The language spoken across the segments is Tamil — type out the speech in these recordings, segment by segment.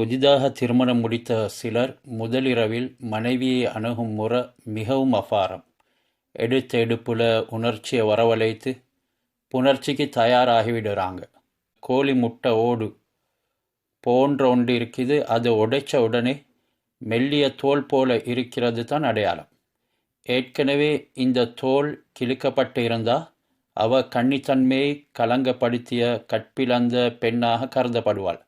புதிதாக திருமணம் முடித்த சிலர் முதலிரவில் மனைவியை அணுகும் முறை மிகவும் அபாரம். எடுத்த எடுப்புல உணர்ச்சியை வரவழைத்து புணர்ச்சிக்கு தயாராகிவிடுறாங்க. கோழி முட்டை ஓடு போன்ற ஒன்று இருக்குது அது உடைச்ச உடனே மெல்லிய தோல் போல இருக்கிறது தான் அடையாளம். ஏற்கனவே இந்த தோல் கிழிக்கப்பட்டு இருந்தால் அவ கன்னித்தன்மையை கலங்கப்படுத்திய கற்பிழந்த பெண்ணாக கருதப்படுவாள்.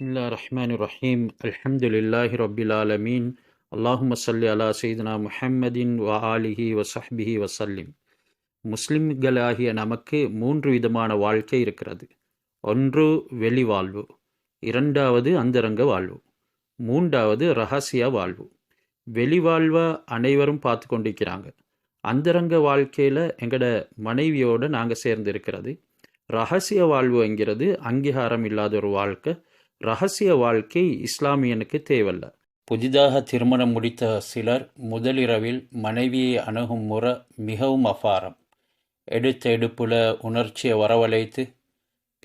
பிஸ்மில்லா ரஹ்மான் ரஹீம் அல்ஹம்துலில்லாஹி ரபில் ஆலமீன் அல்லாஹும சல்லி அலா சைதனா முஹம்மதின் வ ஆலிஹி வசஹ்பிஹி வசல்லிம் முஸ்லிம்களாகிய நமக்கு மூன்று விதமான வாழ்க்கை இருக்கிறது. ஒன்று வெளி வாழ்வு இரண்டாவது அந்தரங்க வாழ்வு மூன்றாவது ரகசிய வாழ்வு. வெளி வாழ்வை அனைவரும் பார்த்து கொண்டிருக்கிறாங்க. அந்தரங்க வாழ்க்கையில் எங்களோட மனைவியோடு நாங்கள் சேர்ந்து இருக்கிறது ரகசிய வாழ்வுங்கிறது அங்கீகாரம் இல்லாத ஒரு வாழ்க்கை. ரகசிய வாழ்க்கை இஸ்லாமியனுக்கு தேவையில்ல. புதிதாக திருமணம் முடித்த சிலர் முதலிரவில் மனைவியை அணுகும் முறை மிகவும் அபாரம். எடுத்த எடுப்புல உணர்ச்சியை வரவழைத்து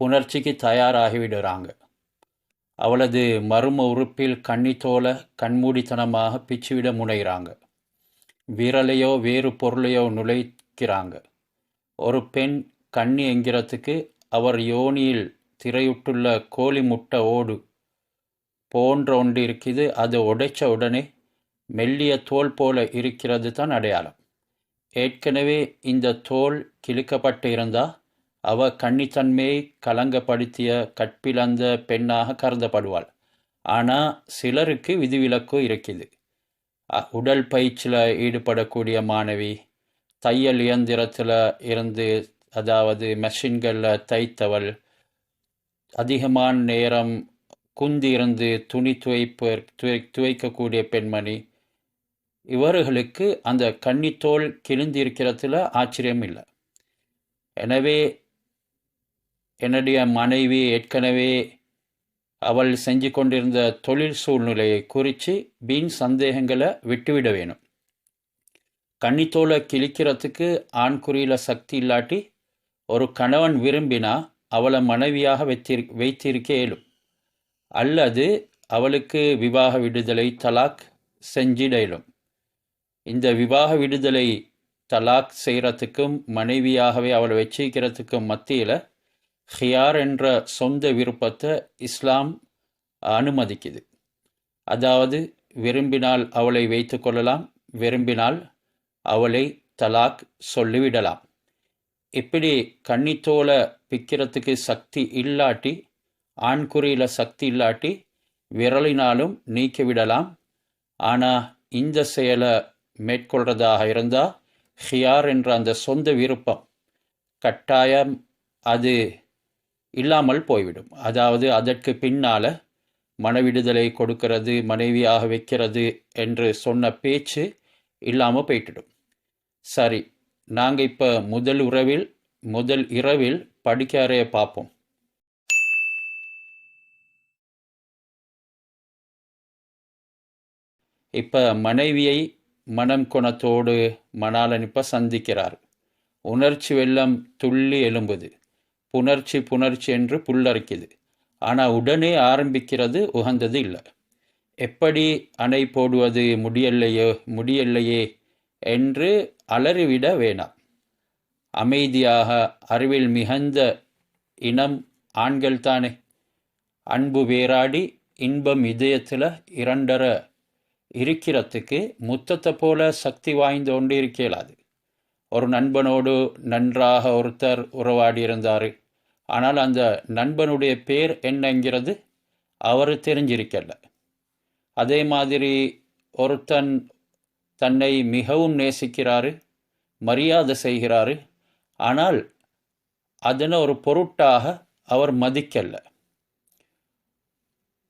புணர்ச்சிக்கு தயாராகிவிடுறாங்க. அவளது மர்ம உறுப்பில் கண்ணித்தோல கண்மூடித்தனமாக பிச்சுவிட முனைகிறாங்க. விரலையோ வேறு பொருளையோ நுழைக்கிறாங்க. ஒரு பெண் கண்ணி என்கிறதுக்கு அவர் யோனியில் திரையுட்டுள்ள கோழி முட்டை ஓடு போன்ற ஒன்று இருக்குது அது உடைச்ச உடனே மெல்லிய தோல் போல இருக்கிறது தான் அடையாளம். ஏற்கனவே இந்த தோல் கிழிக்கப்பட்டு இருந்தால் அவ கன்னித்தன்மையை கலங்கப்படுத்திய கற்பிழந்த பெண்ணாக கருதப்படுவாள். ஆனால் சிலருக்கு விதிவிலக்கு இருக்குது உடல் பயிற்சியில் ஈடுபடக்கூடிய மாணவி தையல் இயந்திரத்தில் இருந்து அதாவது மெஷின்களில் தைத்தவள் அதிகமான நேரம் குந்திருந்து துணி துவைப்பு துவை துவைக்கக்கூடிய பெண்மணி. இவர்களுக்கு அந்த கன்னித்தோல் கிழிந்து இருக்கிறதுல ஆச்சரியம் இல்லை. எனவே என்னுடைய மனைவி ஏற்கனவே அவள் செஞ்சு கொண்டிருந்த தொழில் சூழ்நிலையை குறித்து வீண் சந்தேகங்களை விட்டுவிட வேணும். கன்னித்தோலை கிழிக்கிறதுக்கு ஆண்குறியில் சக்தி இல்லாட்டி ஒரு கணவன் விரும்பினா அவளை மனைவியாக வைத்திரு வைத்திருக்க இயலும். அல்லது அவளுக்கு விவாக விடுதலை தலாக் செஞ்சிட இயலும். இந்த விவாக விடுதலை தலாக் செய்கிறதுக்கும் மனைவியாகவே அவளை வச்சிக்கிறதுக்கும் மத்தியில் ஹியார் என்ற சொந்த விருப்பத்தை இஸ்லாம் அனுமதிக்குது. அதாவது விரும்பினால் அவளை வைத்து கொள்ளலாம் விரும்பினால் அவளை தலாக் சொல்லிவிடலாம். இப்படி கன்னித்தோலை பிக்கிறதுக்கு சக்தி இல்லாட்டி ஆண்குறியில் சக்தி இல்லாட்டி விரலினாலும் நீக்கி விடலாம் ஆனால் இந்த செயலை மேற்கொள்றதாக இருந்தால் ஹியார் என்ற அந்த சொந்த விருப்பம் கட்டாயம் அது இல்லாமல் போய்விடும். அதாவது அதற்கு பின்னால் மனவிடுதலை கொடுக்கிறது மனைவியாக வைக்கிறது என்று சொன்ன பேச்சு இல்லாமல் போயிட்டுடும் சரி நாங்கள் இப்போ முதல் உறவில் முதல் இரவில் படிக்காரே பார்ப்போம் இப்போ மனைவியை மனம் குணத்தோடு மணாலனிப்ப சந்திக்கிறார். உணர்ச்சி வெள்ளம் துள்ளி எழும்புது. புணர்ச்சி புணர்ச்சி என்று புல்லரிக்குது. ஆனால் உடனே ஆரம்பிக்கிறது உகந்தது இல்லை. எப்படி அணை போடுவது முடியலையோ முடியலையே என்று அலறிவிட வேணாம். அமைதியாக அறிவில் மிகுந்த இனம் ஆண்கள் தானே. அன்பு வேராடி இன்பம் இதயத்தில் இரண்டர இருக்கிறதுக்கு முத்தத்தை போல சக்தி வாய்ந்து கொண்டு இருக்கலாது ஒரு நண்பனோடு நன்றாக ஒருத்தர் உறவாடி இருந்தார். ஆனால் அந்த நண்பனுடைய பேர் என்னங்கிறது அவர் தெரிஞ்சிருக்கல. அதே மாதிரி ஒருத்தன் தன்னை மிகவும் நேசிக்கிறாரு மரியாதை செய்கிறாரு ஆனால் அதனை ஒரு பொருட்டாக அவர் மதிக்கல்ல.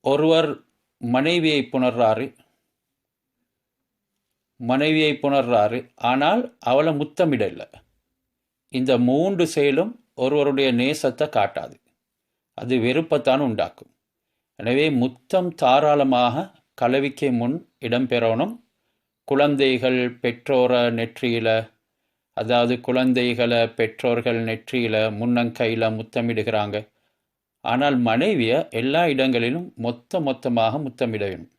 ஒருவர் மனைவியை புணர்றாரு. மனைவியை புணர்றாரு. ஆனால் அவளை முத்தமிடல இந்த மூன்று செயலும் ஒருவருடைய நேசத்தை காட்டாது. அது வெறுப்பத்தான் உண்டாக்கும். எனவே முத்தம் தாராளமாக கலவிக்கு முன் இடம்பெறணும். குழந்தைகள் பெற்றோரை நெற்றியில் அதாவது குழந்தைகளை பெற்றோர்கள் நெற்றியில் முன்னங்கையில் முத்தமிடுகிறாங்க. ஆனால் மனைவியை எல்லா இடங்களிலும் மொத்த மொத்தமாக முத்தமிட வேணும்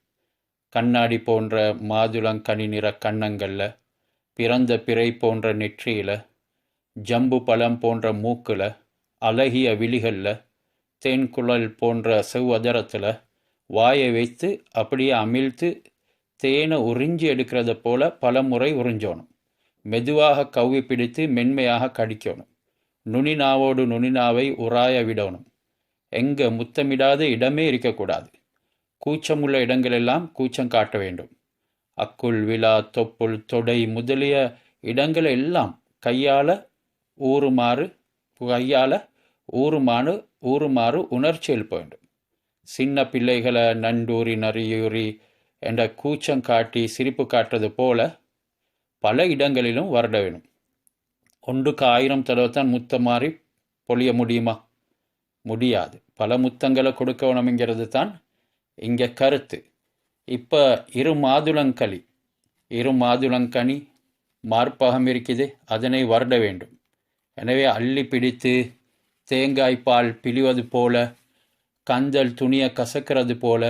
கண்ணாடி போன்ற மாதுளங்கனி நிற கன்னங்களில் பிறந்த பிறை போன்ற நெற்றியில் ஜம்பு பழம் போன்ற மூக்கில் அழகிய விழிகளில் தேன்குழல் போன்ற செவ்வதரத்தில் வாயை வைத்து அப்படியே அமிழ்த்து தேனை உறிஞ்சி எடுக்கிறத போல பல முறை உறிஞ்சோணும். மெதுவாக கவ்வி பிடித்து மென்மையாக கடிக்கணும். நுனிநாவோடு நுனிநாவை உராய விடணும். எங்கே முத்தமிடாத இடமே இருக்கக்கூடாது. கூச்சமுள்ள இடங்களெல்லாம் கூச்சம் காட்ட வேண்டும். அக்குள் விழா தொப்புள் தொடை முதலிய இடங்களை எல்லாம் கையால் ஊறுமாறு கையால் ஊறுமாறு ஊறுமாறு உணர்ச்சி எழுப்ப வேண்டும். சின்ன பிள்ளைகளை நண்டூரி நரியூரி என்ற கூச்சம் காட்டி சிரிப்பு காட்டுறது போல பல இடங்களிலும் வருட வேணும். ஒன்றுக்கு ஆயிரம் தடவை தான் முத்தம் மாறி பொழிய முடியுமா? முடியாது. பல முத்தங்களை கொடுக்கணுங்கிறது தான் இங்கே கருத்து. இப்போ இரு மாதுளங்களி இரு மாதுளங்கனி மார்பகம் இருக்குது. அதனை வருட வேண்டும். எனவே அள்ளி பிடித்து தேங்காய் பால் பிழிவது போல கந்தல் துணியை கசக்கிறது போல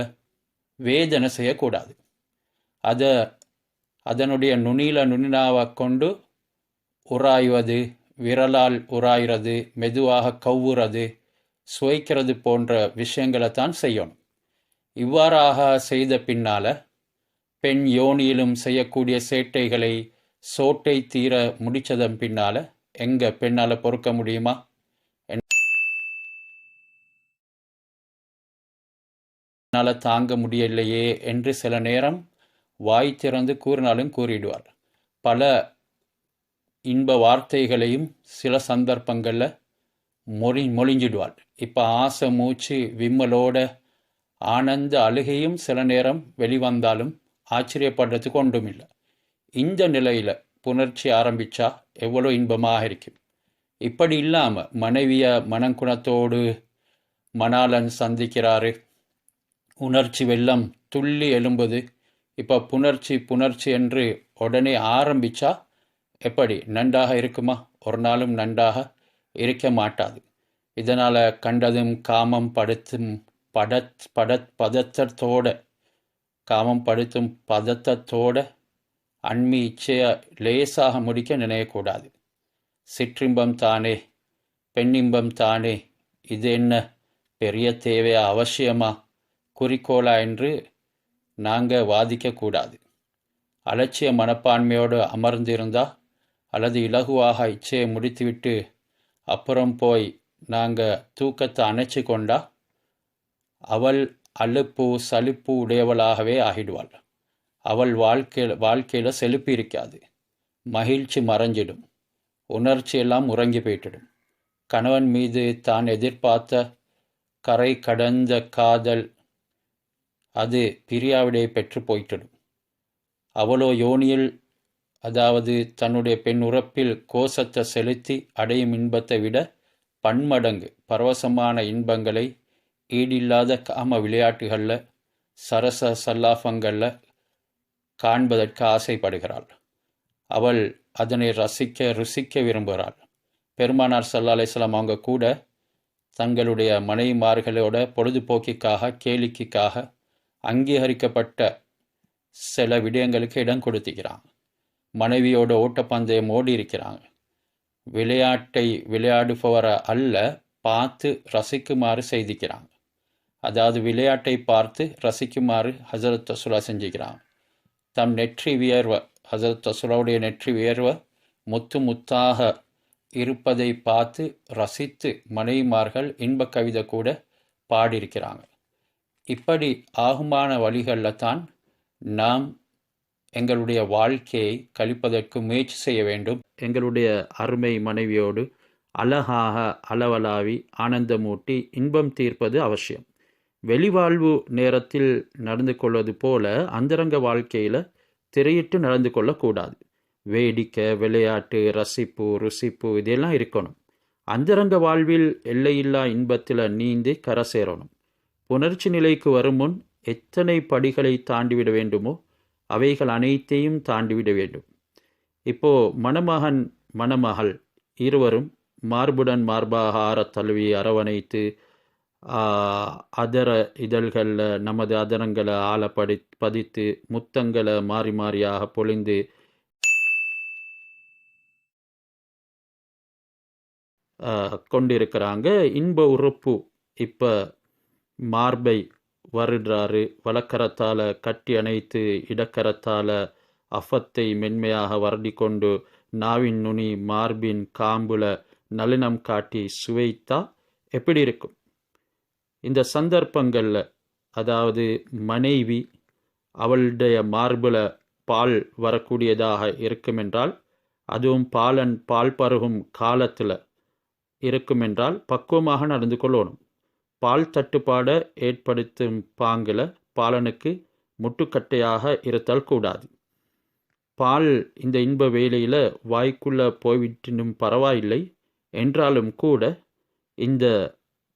வேதனை செய்யக்கூடாது. அதை அதனுடைய நுனியில நுனினாவை கொண்டு உராய்வது விரலால் உராயிறது மெதுவாக கவ்வுறது சுவைக்கிறது போன்ற விஷயங்களை தான் செய்யணும். இவ்வாறாக செய்த பின்னால பெண் யோனியிலும் செய்யக்கூடிய சேட்டைகளை சோட்டை தீர முடிச்சதன் பின்னால எங்க பெண்ணால் பொறுக்க முடியுமா? என்னால் தாங்க முடியலையே என்று சில நேரம் வாய் திறந்து கூறினாலும் கூறிடுவார். பல இன்ப வார்த்தைகளையும் சில சந்தர்ப்பங்களில் மொழி மொழிஞ்சிடுவாள். இப்போ ஆசை மூச்சு விம்மலோட ஆனந்த அழுகையும் சில நேரம் வெளிவந்தாலும் ஆச்சரியப்படுறதுக்கு ஒன்றும் இல்லை இந்த நிலையில் புணர்ச்சி ஆரம்பித்தா எவ்வளோ இன்பமாக இருக்கும். இப்படி இல்லாமல் மனைவியை மனங்குணத்தோடு மணாலன் சந்திக்கிறாரு. உணர்ச்சி வெள்ளம் துள்ளி எழும்புது. இப்போ புணர்ச்சி புணர்ச்சி என்று உடனே ஆரம்பிச்சா எப்படி? நன்றாக இருக்குமா? ஒரு நாளும் நன்றாக இருக்க மாட்டாது. இதனால் கண்டதும் காமம் படுத்தும் படத் படத் பதத்தத்தோட காமம் படுத்தும் பதத்தத்தோட அண்மை இச்சையை லேசாக முடிக்க நினையக்கூடாது. சிற்றின்பம் தானே பெண்ணின்பம் தானே இது என்ன பெரிய தேவையா அவசியமா? குறிக்கோளா என்று நாங்கள் வாதிக்கக்கூடாது. அலட்சிய மனப்பான்மையோடு அமர்ந்திருந்தா அல்லது இலகுவாக இச்சையை முடித்துவிட்டு அப்புறம் போய் நாங்கள் தூக்கத்தை அணைச்சி கொண்டா அவள் அலுப்பு சலிப்பு உடையவளாகவே ஆகிடுவாள். அவள் வாழ்க்கையில் வாழ்க்கையில் செழிப்பு இருக்காது. மகிழ்ச்சி மறைஞ்சிடும். உணர்ச்சி எல்லாம் உறங்கி போயிட்டிடும் கணவன் மீது தான் எதிர்பார்த்த கரை கடந்த காதல் அது பிரியாவிடையை பெற்று போயிட்டிடும். அவளோ யோனியில் அதாவது தன்னுடைய பெண் உறப்பில் கோஷத்தை செலுத்தி அடையும் இன்பத்தை விட பன்மடங்கு பரவசமான இன்பங்களை ஈடில்லாத காம விளையாட்டுகளில் சரச சல்லாபங்களில் காண்பதற்கு ஆசைப்படுகிறாள். அவள் அதனை ரசிக்க ருசிக்க விரும்புகிறாள். பெருமானார் சல்லா அலிஸ்லாம் அவங்க கூட தங்களுடைய மனைவிமார்களோட பொழுதுபோக்கிக்காக கேளிக்கைக்காக அங்கீகரிக்கப்பட்ட சில விடயங்களுக்கு இடம் கொடுத்துக்கிறாங்க மனைவியோட ஓட்டப்பந்தயம் ஓடி இருக்கிறாங்க விளையாட்டை விளையாடுபவரை அல்ல பார்த்து ரசிக்குமாறு செய்திக்கிறாங்க அதாவது விளையாட்டை பார்த்து ரசிக்குமாறு ஹசரத் தசுலா செஞ்சுக்கிறாங்க தம் நெற்றி வியர்வை ஹசரத் தசுலாவுடைய நெற்றி வியர்வை முத்து முத்தாக இருப்பதை பார்த்து ரசித்து மனைவிமார்கள் இன்ப கவிதை கூட பாடியிருக்கிறாங்க. இப்படி ஆகுமான வழிகளில் தான் நாம் எங்களுடைய வாழ்க்கையை கழிப்பதற்கு முயற்சி செய்ய வேண்டும். எங்களுடைய அருமை மனைவியோடு அழகாக அளவலாவி ஆனந்தமூட்டி இன்பம் தீர்ப்பது அவசியம். வெளிவாழ்வு நேரத்தில் நடந்து கொள்வது போல அந்தரங்க வாழ்க்கையில் திரையிட்டு நடந்து கொள்ளக்கூடாது வேடிக்கை விளையாட்டு ரசிப்பு ருசிப்பு இதெல்லாம் இருக்கணும். அந்தரங்க வாழ்வில் எல்லையில்லா இன்பத்தில் நீந்தி கரை சேரணும். புணர்ச்சி நிலைக்கு வரும் முன் எத்தனை படிகளை தாண்டிவிட வேண்டுமோ அவைகள் அனைத்தையும் தாண்டிவிட வேண்டும். இப்போ மணமகன் மணமகள் இருவரும் மார்புடன் மார்பாக ஆற தழுவி அரவணைத்து அதர இதழ்களில் நமது அதரங்களை ஆழ படி பதித்து முத்தங்களை மாறி மாறியாக பொழிந்து கொண்டிருக்கிறாங்க. இன்ப உறுப்பு இப்போ மார்பை வருடுறாரு வலக்கரத்தால் கட்டி அணைத்து இடக்கரத்தால் அஃபத்தை மென்மையாக வருடி கொண்டு நாவின் நுனி மார்பின் காம்புல நளினம் காட்டி சுவைத்தா எப்படி இருக்கும்? இந்த சந்தர்ப்பங்களில் அதாவது மனைவி அவளுடைய மார்பில் பால் வரக்கூடியதாக இருக்குமென்றால் அதுவும் பாலன் பால் பருகும் காலத்தில் இருக்குமென்றால் பக்குவமாக நடந்து கொள்ளணும். பால் தட்டுப்பாடை ஏற்படுத்தும் பாங்கில் பாலனுக்கு முட்டுக்கட்டையாக இருத்தல் கூடாது. பால் இந்த இன்ப வேலையில் வாய்க்குள்ளே போய்விட்டினும் பரவாயில்லை. என்றாலும் கூட இந்த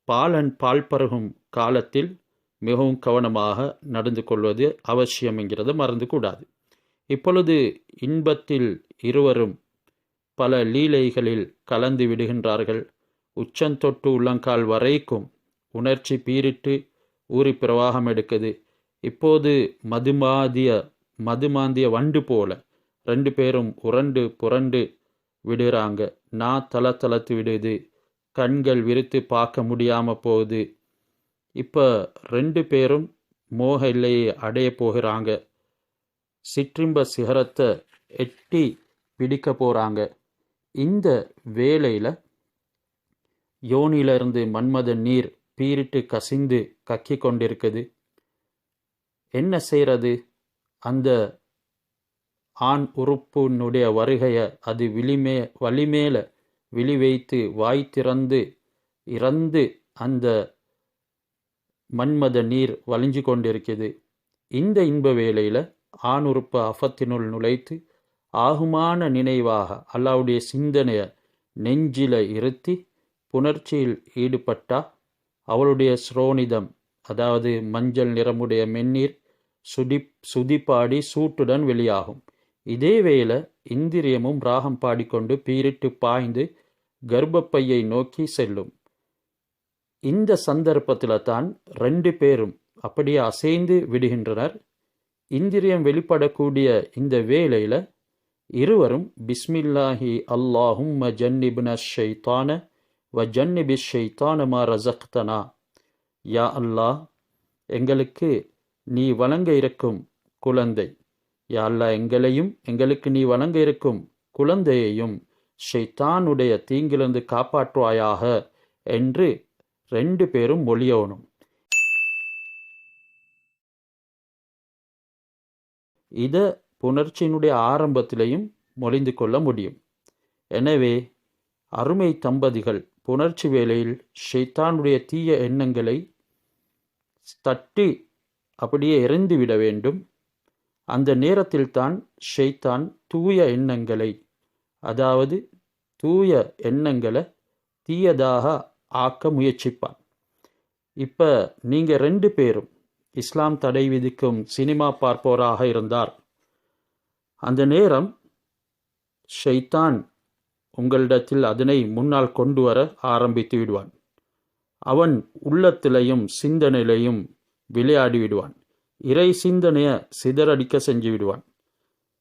பாலன் பால் பருகும் காலத்தில் மிகவும் கவனமாக நடந்து கொள்வது அவசியம் என்கிறத மறந்து கூடாது. இப்பொழுது இன்பத்தில் இருவரும் பல லீலைகளில் கலந்து விடுகின்றார்கள். உச்சந்தொட்டு உள்ளங்கால் வரைக்கும் உணர்ச்சி பீரிட்டு ஊறி பிரவாகம் எடுக்குது. இப்போது மதுமாதிய மதுமாந்திய வண்டு போல ரெண்டு பேரும் உரண்டு புரண்டு விடுறாங்க. நான் தள தளத்து விடுது. கண்கள் விரித்து பார்க்க முடியாமல் போகுது. இப்போ ரெண்டு பேரும் மோக எல்லையை அடைய போகிறாங்க. சிற்றிம்ப சிகரத்தை எட்டி பிடிக்க போகிறாங்க இந்த வேளையில் யோனியிலிருந்து மன்மத நீர் பீரிட்டு கசிந்து கக்கி கொண்டிருக்குது. என்ன செய்கிறது அந்த ஆண் உறுப்புனுடைய வருகையை அது விழிமே வலிமேல விழி வைத்து வாய் திறந்து இறந்து அந்த மன்மத நீர் வலிஞ்சு கொண்டிருக்குது. இந்த இன்ப வேளையில் ஆண் உறுப்பு அஃபத்தினுள் நுழைத்து ஆகுமான நினைவாக அல்லாவுடைய சிந்தனையை நெஞ்சில இருத்தி புணர்ச்சியில் ஈடுபட்டா அவளுடைய ஸ்ரோனிதம் அதாவது மஞ்சள் நிறமுடைய மென்னீர் சுடி சுதிப்பாடி சூட்டுடன் வெளியாகும். இதே வேளை இந்திரியமும் ராகம் பாடிக்கொண்டு பீரிட்டு பாய்ந்து கர்ப்பப்பையை நோக்கி செல்லும். இந்த சந்தர்ப்பத்தில் தான் ரெண்டு பேரும் அப்படியே அசைந்து விடுகின்றனர். இந்திரியம் வெளிப்படக்கூடிய இந்த வேளையில் இருவரும் பிஸ்மில்லாஹி அல்லாஹும் ஜன்னிபுன ஷைத்தான வ ஜன்னிபி ஷெய்தானுமா ரசக்தனா யா அல்லாஹ் எங்களுக்கு நீ வழங்க இருக்கும் குழந்தை. யா அல்லாஹ் எங்களையும் எங்களுக்கு நீ வழங்க இருக்கும் குழந்தையையும் ஷைத்தானுடைய தீங்கிலிருந்து காப்பாற்றுவாயாக என்று ரெண்டு பேரும் மொழியவனும். இத புணர்ச்சியினுடைய ஆரம்பத்திலையும் மொழிந்து கொள்ள முடியும். எனவே அருமை தம்பதிகள் புணர்ச்சி வேளையில் ஷைத்தானுடைய தீய எண்ணங்களை தட்டி அப்படியே எரிந்து விட வேண்டும். அந்த நேரத்தில் தான் ஷைத்தான் தூய எண்ணங்களை அதாவது தூய எண்ணங்களை தீயதாக ஆக்க முயற்சிப்பான். இப்போ நீங்கள் ரெண்டு பேரும் இஸ்லாம் தடை விதிக்கும் சினிமா பார்ப்போராக இருந்தார். அந்த நேரம் ஷைத்தான் உங்களிடத்தில் அதனை முன்னால் கொண்டு வர ஆரம்பித்து விடுவான். அவன் உள்ளத்திலையும் சிந்தனையிலையும் விளையாடி விடுவான் இறை சிந்தனையை சிதறடிக்க செஞ்சு விடுவான்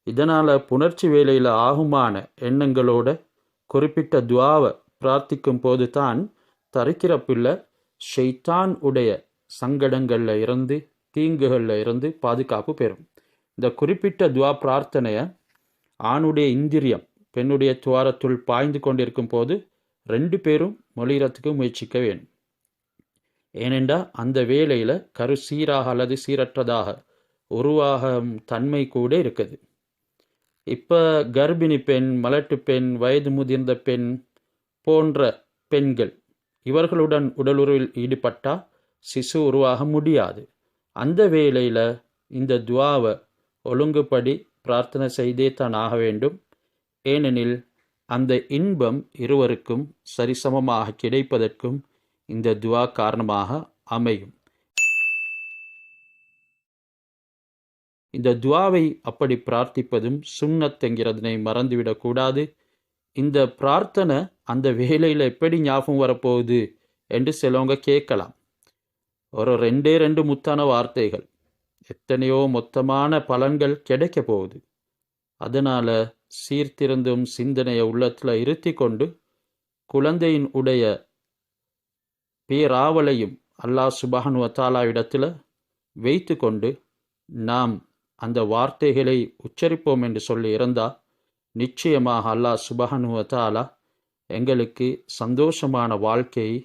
இதனால் புணர்ச்சி வேலையில் ஆகுமான எண்ணங்களோட குறிப்பிட்ட துவாவை பிரார்த்திக்கும் போது தான் தரிக்கிற பிள்ளை உடைய சங்கடங்களில் இருந்து தீங்குகளில் இருந்து பாதுகாப்பு பெறும். இந்த குறிப்பிட்ட துவா பிரார்த்தனையை ஆணுடைய இந்திரியம் பெண்ணுடைய துவாரத்துள் பாய்ந்து கொண்டிருக்கும் போது ரெண்டு பேரும் மொழிகிறதுக்கு முயற்சிக்க வேண்டும். ஏனென்றால் அந்த வேளையில் கரு சீராக அல்லது சீரற்றதாக உருவாகும் தன்மை கூட இருக்குது. இப்போ கர்ப்பிணி பெண் மலட்டு பெண் வயது முதிர்ந்த பெண் போன்ற பெண்கள் இவர்களுடன் உடலுறவில் ஈடுபட்டா சிசு உருவாக முடியாது. அந்த வேளையில் இந்த துவாவை ஒழுங்குபடி பிரார்த்தனை செய்தே தான் ஆக வேண்டும். ஏனெனில் அந்த இன்பம் இருவருக்கும் சரிசமமாக கிடைப்பதற்கும் இந்த துவா காரணமாக அமையும். இந்த துவாவை அப்படி பிரார்த்திப்பதும் சுண்ணத் என்கிறதனை மறந்துவிடக்கூடாது இந்த பிரார்த்தனை அந்த வேலையில் எப்படி ஞாபகம் வரப்போகுது என்று சிலவங்க கேட்கலாம். ஒரு ரெண்டே ரெண்டு முத்தான வார்த்தைகள். எத்தனையோ மொத்தமான பலன்கள் கிடைக்க போகுது. அதனால் சீர்திருந்தும் சிந்தனையை உள்ளத்தில் இருத்தி கொண்டு குழந்தையின் உடைய பேராவலையும் அல்லாஹ் சுபஹானுவ தாலா இடத்துல வைத்து கொண்டு நாம் அந்த வார்த்தைகளை உச்சரிப்போம் என்று சொல்லி இருந்தால் நிச்சயமாக அல்லாஹ் சுபஹானுவ தாலா எங்களுக்கு சந்தோஷமான வாழ்க்கையை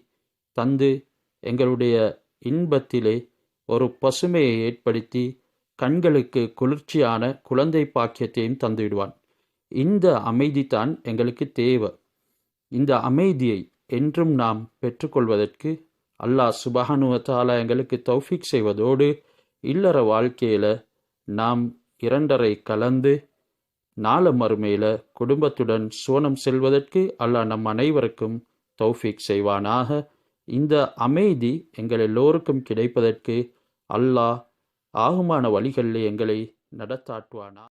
தந்து எங்களுடைய இன்பத்திலே ஒரு பசுமையை ஏற்படுத்தி கண்களுக்கு குளிர்ச்சியான குழந்தை பாக்கியத்தையும் தந்துவிடுவான். இந்த அமைதி தான் எங்களுக்கு தேவை. இந்த அமைதியை என்றும் நாம் பெற்றுக்கொள்வதற்கு அல்லாஹ் சுபஹானுவத்தாலா எங்களுக்கு தௌஃபிக் செய்வதோடு இல்லற வாழ்க்கையில் நாம் இரண்டரை கலந்து நாள மறுமையில் குடும்பத்துடன் சோனம் செல்வதற்கு அல்லாஹ் நம் அனைவருக்கும் தௌஃபிக் செய்வானாக. இந்த அமைதி எங்கள் எல்லோருக்கும் கிடைப்பதற்கு அல்லாஹ் ஆகுமான வழிகளில் எங்களை நடத்தாட்டுவானா